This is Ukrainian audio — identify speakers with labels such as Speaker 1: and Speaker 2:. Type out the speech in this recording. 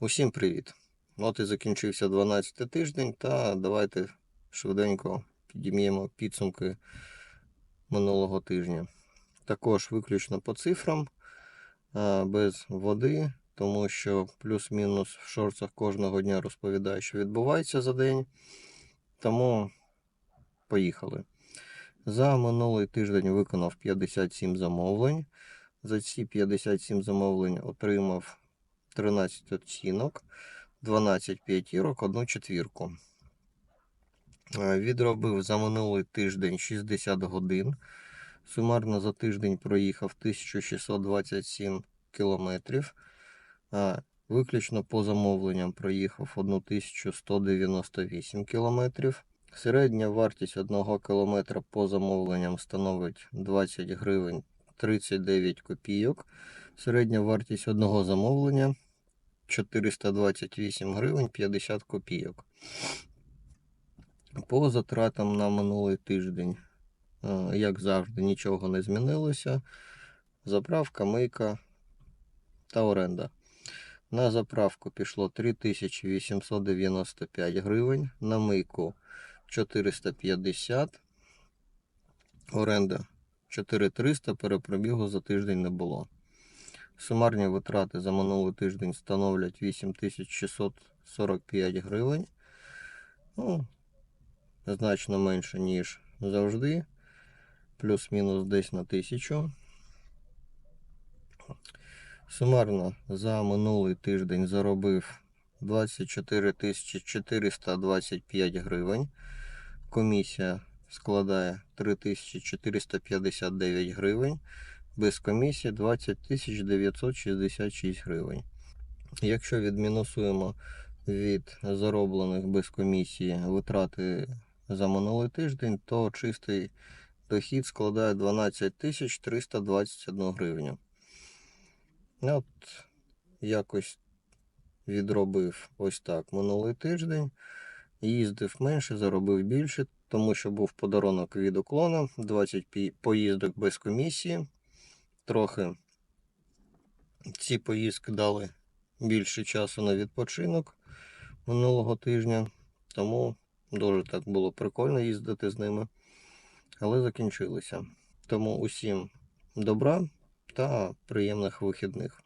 Speaker 1: Усім привіт! От і закінчився 12 тиждень, та давайте швиденько підім'ємо підсумки минулого тижня. Також виключно по цифрам, без води, тому що плюс-мінус в шорцах кожного дня розповідає, що відбувається за день. Тому поїхали. За минулий тиждень виконав 57 замовлень. За ці 57 замовлень отримав 13 оцінок, 12 п'ятірок, одну четвірку. Е, Відробив за минулий тиждень 60 годин. Сумарно за тиждень проїхав 1627 кілометрів. Е, Виключно по замовленням проїхав 1198 кілометрів. Середня вартість 1 кілометра по замовленням становить 20 гривень 39 копійок. Середня вартість одного замовлення 428 гривень 50 копійок. По затратам на минулий тиждень, е, як завжди, нічого не змінилося. Заправка, мийка та оренда. На заправку пішло 3895 гривень, на мийку 450, оренда 4300, перепробігу за тиждень не було. Сумарні витрати за минулий тиждень становлять 8645 гривень. Ну, значно менше, ніж завжди. Плюс-мінус десь на тисячу. Сумарно за минулий тиждень заробив 24 425 гривень. Комісія складає 3459 гривень. Без комісії 20 966 гривень. Якщо відмінусуємо від зароблених без комісії витрати за минулий тиждень, то чистий дохід складає 12 321 гривню. От якось відробив ось так минулий тиждень. Їздив менше, заробив більше, тому що був подарунок від уклона, 20 поїздок без комісії. Трохи ці поїздки дали більше часу на відпочинок минулого тижня, тому дуже так було прикольно їздити з ними, але закінчилися. Тому усім добра та приємних вихідних.